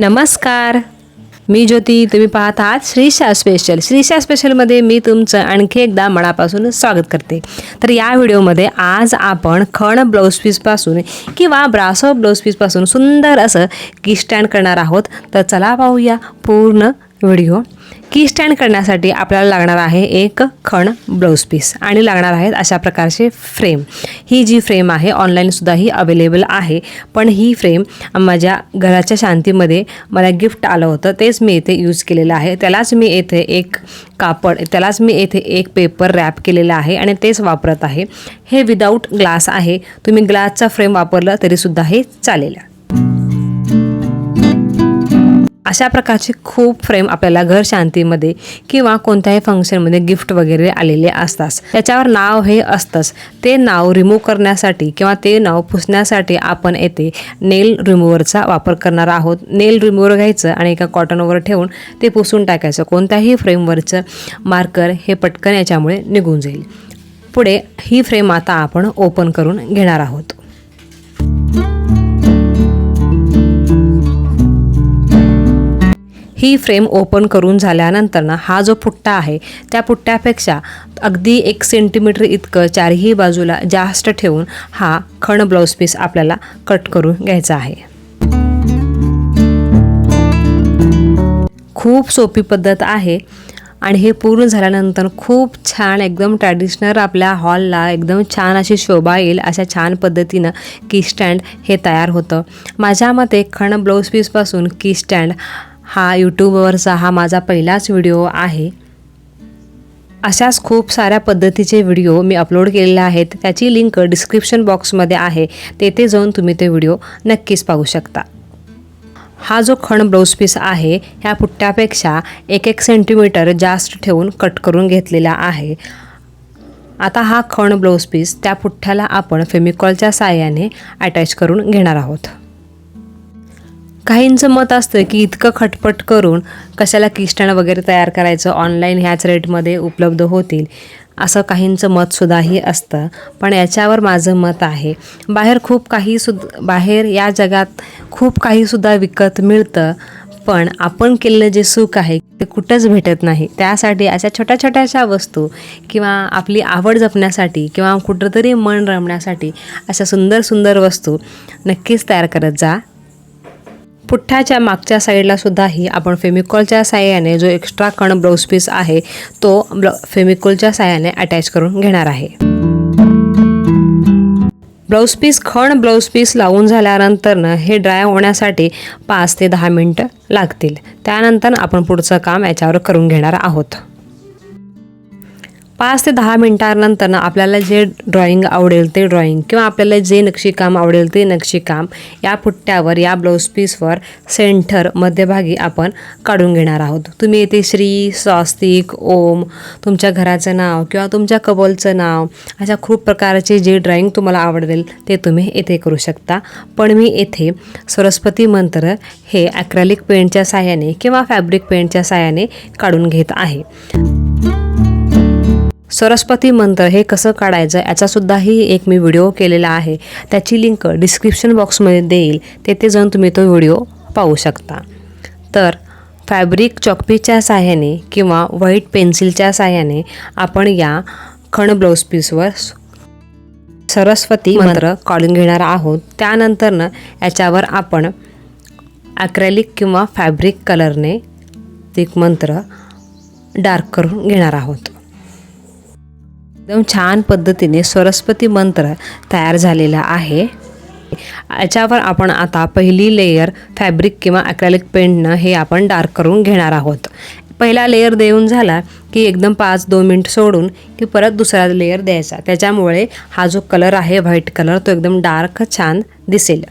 नमस्कार. मी ज्योती तुम्ही पाहत आहात श्रीशा स्पेशल श्रीशा स्पेशलमध्ये मी तुमचं आणखी एकदा मनापासून स्वागत करते. तर या व्हिडिओमध्ये आज आपण खण ब्लाऊज पीसपासून किंवा ब्रासो ब्लाऊज पीसपासून सुंदर असं की स्टँड करणार आहोत. तर चला पाहूया पूर्ण व्हिडिओ. की स्टँड करण्यासाठी आपल्याला लागणार आहे एक खण ब्लाऊज पीस. आणि लागणार आहेत अशा प्रकारचे फ्रेम. ही जी फ्रेम आहे ऑनलाईनसुद्धा ही अवेलेबल आहे. पण ही फ्रेम माझ्या घराच्या शांतीमध्ये मला गिफ्ट आलं होतं. तेच मी इथे यूज केलेलं आहे. त्यालाच मी येथे एक कापड त्यालाच मी येथे एक पेपर रॅप केलेला आहे आणि तेच वापरत आहे. हे विदाऊट ग्लास आहे. तुम्ही ग्लासचा फ्रेम वापरलं तरीसुद्धा हे चालेल. अशा प्रकारचे खूप फ्रेम आपल्याला घर शांतीमध्ये किंवा कोणत्याही फंक्शनमध्ये गिफ्ट वगैरे आलेले असतात. त्याच्यावर नाव हे असतंच. ते नाव रिमूव्ह करण्यासाठी किंवा ते नाव पुसण्यासाठी आपण येथे नेल रिमूव्हरचा वापर करणार आहोत. नेल रिमूव्हर घ्यायचं आणि एका कॉटनवर ठेवून ते पुसून टाकायचं. कोणत्याही फ्रेमवरचं मार्कर हे पटकन याच्यामुळे निघून जाईल. पुढे ही फ्रेम आता आपण ओपन करून घेणार आहोत. ही फ्रेम ओपन करून झाल्यानंतर ना हा जो पुट्टा आहे त्या पुट्ट्यापेक्षा अगदी एक सेंटीमीटर इतकं चारही बाजूला जास्त ठेवून हा खण ब्लाऊज पीस आपल्याला कट करून घ्यायचा आहे. खूप सोपी पद्धत आहे आणि हे पूर्ण झाल्यानंतर खूप छान एकदम ट्रॅडिशनल आपल्या हॉलला एकदम छान अशी शोभा येईल अशा छान पद्धतीनं की स्टँड हे तयार होतं. माझ्या मते खण ब्लाऊज पीसपासून की स्टँड हा यूट्यूबवरचा हा माझा पहिलाच व्हिडिओ आहे. अशाच खूप साऱ्या पद्धतीचे व्हिडिओ मी अपलोड केलेले आहेत. त्याची लिंक डिस्क्रिप्शन बॉक्समध्ये आहे. तेथे जाऊन तुम्ही ते व्हिडिओ नक्कीच पाहू शकता. हा जो खण ब्लाऊज पीस आहे ह्या पुट्ट्यापेक्षा एक एक सेंटीमीटर जास्त ठेवून कट करून घेतलेला आहे. आता हा खण ब्लाऊज पीस त्या पुठ्ठ्याला आपण फेमिकॉलच्या साह्याने अटॅच करून घेणार आहोत. काहींचं मत असतं की इतकं खटपट करून कशाला किस्टण वगैरे तयार करायचं? ऑनलाईन ह्याच रेटमध्ये उपलब्ध होतील असं काहींचं मतसुद्धाही असतं. पण याच्यावर माझं मत आहे. बाहेर खूप काही सुद् बाहेर या जगात खूप काहीसुद्धा विकत मिळतं. पण आपण केलेलं जे सुख आहे ते कुठंच भेटत नाही. त्यासाठी अशा छोट्या छोट्याशा वस्तू किंवा आपली आवड जपण्यासाठी किंवा कुठंतरी मन रमण्यासाठी अशा सुंदर सुंदर वस्तू नक्कीच तयार करत जा. पुठ्ठ्याच्या मागच्या साईडला सुद्धाही आपण फेमिकॉलच्या साह्याने जो एक्स्ट्रा कण ब्लाऊज पीस आहे तो ब्ल फेमिकॉलच्या साह्याने अटॅच करून घेणार आहे. ब्लाऊज पीस खण ब्लाऊज पीस लावून झाल्यानंतरनं हे ड्राय होण्यासाठी पाच ते दहा मिनटं लागतील. त्यानंतर आपण पुढचं काम याच्यावर करून घेणार आहोत. पाच ते दहा मिनटानंतर आपल्याला जे ड्रॉइंग आवडेल ते ड्रॉइंग किंवा आपल्याला जे नक्षीकाम आवडेल ते नक्षीकाम या पुट्ट्यावर या ब्लाऊज पीसवर सेंटर मध्यभागी आपण काढून घेणार आहोत. तुम्ही येथे श्री स्वास्तिक ओम तुमच्या घराचं नाव किंवा तुमच्या कबलचं नाव अशा खूप प्रकारचे जे ड्रॉइंग तुम्हाला आवडेल ते तुम्ही येथे करू शकता. पण मी येथे सरस्वती मंत्र हे ॲक्रॅलिक पेंटच्या साह्याने किंवा फॅब्रिक पेंटच्या साह्याने काढून घेत आहे. सरस्वती मंत्र हे कसं काढायचं याचासुद्धाही एक मी व्हिडिओ केलेला आहे. त्याची लिंक डिस्क्रिप्शन बॉक्समध्ये देईल. तेथे जाऊन तुम्ही तो व्हिडिओ पाहू शकता. तर फॅब्रिक चॉकपीच्या साह्याने किंवा व्हाईट पेन्सिलच्या साह्याने आपण या खण ब्लाऊज पीसवर सरस्वती मंत्र काढून घेणार आहोत. त्यानंतरनं याच्यावर आपण ॲक्रॅलिक किंवा फॅब्रिक कलरने एक मंत्र डार्क करून घेणार आहोत. एकदम छान पद्धतीने सरस्वती मंत्र तयार झालेला आहे. याच्यावर आपण आता पहिली लेयर फॅब्रिक किंवा अक्रॅलिक पेंटनं हे आपण डार्क करून घेणार आहोत. पहिला लेयर देऊन झाला की एकदम पाच दोन मिनिट सोडून की परत दुसरा लेयर द्यायचा. त्याच्यामुळे हा जो कलर आहे व्हाईट कलर तो एकदम डार्क छान दिसेल.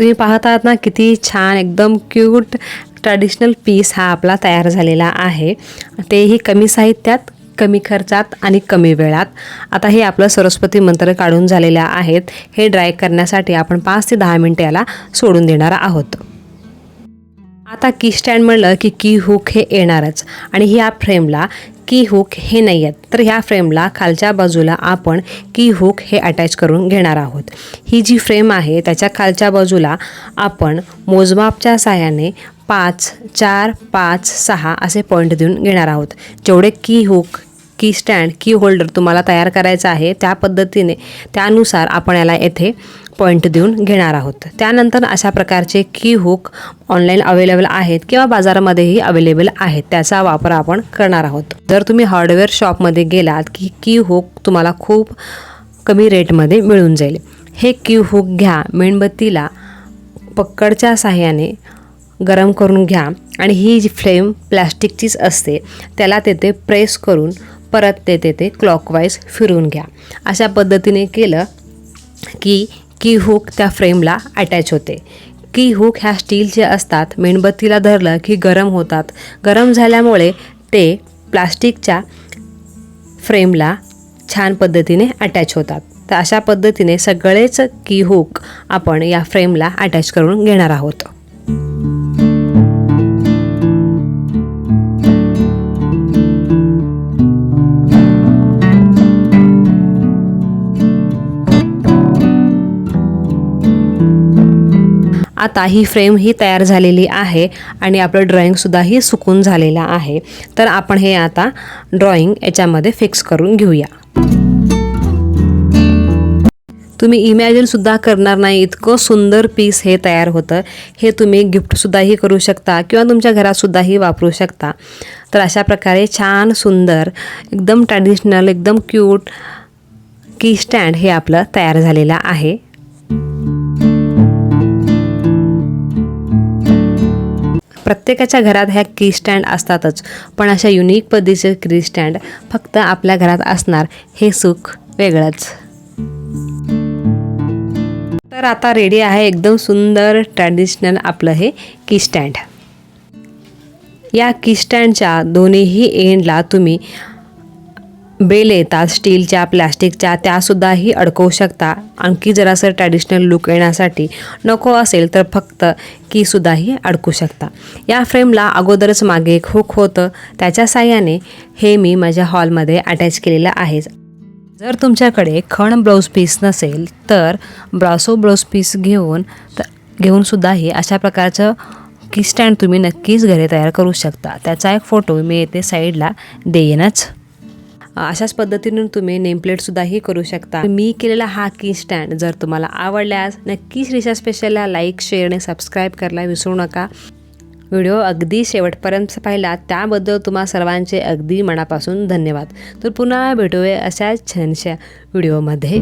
तुम्ही पाहत आहात ना किती छान एकदम क्यूट ट्रॅडिशनल पीस हा आपला तयार झालेला आहे. तेही कमी साहित्यात कमी खर्चात आणि कमी वेळात. आता हे आपलं सरस्वती मंत्र काढून झालेलं आहेत. हे ड्राय करण्यासाठी आपण पाच ते दहा मिनटं याला सोडून देणार आहोत. आता की स्टँड म्हणलं की की हुक हे येणारच. आणि ह्या फ्रेमला की हुक हे नाही आहेत. तर ह्या फ्रेमला खालच्या बाजूला आपण की हुक हे अटॅच करून घेणार आहोत. ही जी फ्रेम आहे त्याच्या खालच्या बाजूला आपण मोजमापच्या साहाय्याने पाच चार पाच सहा असे पॉईंट देऊन घेणार आहोत. जेवढे की हुक की स्टँड की होल्डर तुम्हाला तयार करायचं आहे त्या पद्धतीने त्यानुसार आपण याला येथे पॉईंट देऊन घेणार आहोत. त्यानंतर अशा प्रकारचे की हुक ऑनलाईन अवेलेबल आहेत किंवा बाजारामध्येही अवेलेबल आहेत त्याचा वापर आपण करणार आहोत. जर तुम्ही हार्डवेअर शॉपमध्ये गेलात की की हुक तुम्हाला खूप कमी रेटमध्ये मिळून जाईल. हे की हुक घ्या मेणबत्तीला पक्कडच्या साह्याने गरम करून घ्या आणि ही जी फ्लेम प्लॅस्टिकचीच असते त्याला तेथे प्रेस करून परत ते ते ते क्लॉकवाईज फिरून घ्या. अशा पद्धतीने केलं की की हुक त्या फ्रेमला अटॅच होते. की हुक ह्या स्टीलचे असतात. मेणबत्तीला धरलं की गरम होतात. गरम झाल्यामुळे ते प्लास्टिकच्या फ्रेमला छान पद्धतीने अटॅच होतात. तर अशा पद्धतीने सगळेच की हुक आपण या फ्रेमला अटॅच करून घेणार आहोत. आता ही फ्रेम ही तयार झालेली आहे आणि आपलं ड्रॉइंगसुद्धाही सुकून झालेलं आहे. तर आपण हे आता ड्रॉइंग याच्यामध्ये फिक्स करून घेऊया. तुम्ही इमॅजिनसुद्धा करणार नाही इतकं सुंदर पीस हे तयार होतं. हे तुम्ही गिफ्टसुद्धाही करू शकता किंवा तुमच्या घरातसुद्धाही वापरू शकता. तर अशा प्रकारे छान सुंदर एकदम ट्रॅडिशनल एकदम क्यूट की स्टँड हे आपलं तयार झालेलं आहे. प्रत्येकाच्या घरात ह्या की स्टँड असतातच. पण अशा युनिक पद्धतीचे की स्टँड फक्त आपल्या घरात असणार हे सुख वेगळंच. तर आता रेडी आहे एकदम सुंदर ट्रॅडिशनल आपलं हे की स्टँड या की स्टँडच्या दोन्हीही एंडला तुम्ही बेल येतात स्टीलच्या प्लॅस्टिकच्या त्यासुद्धाही अडकवू शकता. आणखी जरासं ट्रॅडिशनल लुक येण्यासाठी नको असेल तर फक्त कीसुद्धाही अडकू शकता. या फ्रेमला अगोदरच मागे एक हुक होतं. त्याच्या साह्याने हे मी माझ्या हॉलमध्ये अटॅच केलेलं आहे. जर तुमच्याकडे खण ब्लाऊज पीस नसेल तर ब्रासो ब्लाऊज पीस घेऊन त घेऊनसुद्धाही अशा प्रकारचं की स्टँड तुम्ही नक्कीच घरी तयार करू शकता. त्याचा एक फोटो मी येथे साईडला देईनच. अशाच पद्धतीने तुम्ही नेमप्लेटसुद्धाही करू शकता. मी केलेला हा की स्टँड जर तुम्हाला आवडल्यास नक्कीच रिशा स्पेशलला लाईक शेअर आणि सबस्क्राईब करायला विसरू नका. व्हिडिओ अगदी शेवटपर्यंत पाहिला त्याबद्दल तुम्हा सर्वांचे अगदी मनापासून धन्यवाद. तर पुन्हा भेटूया अशाच छानशा व्हिडिओमध्ये.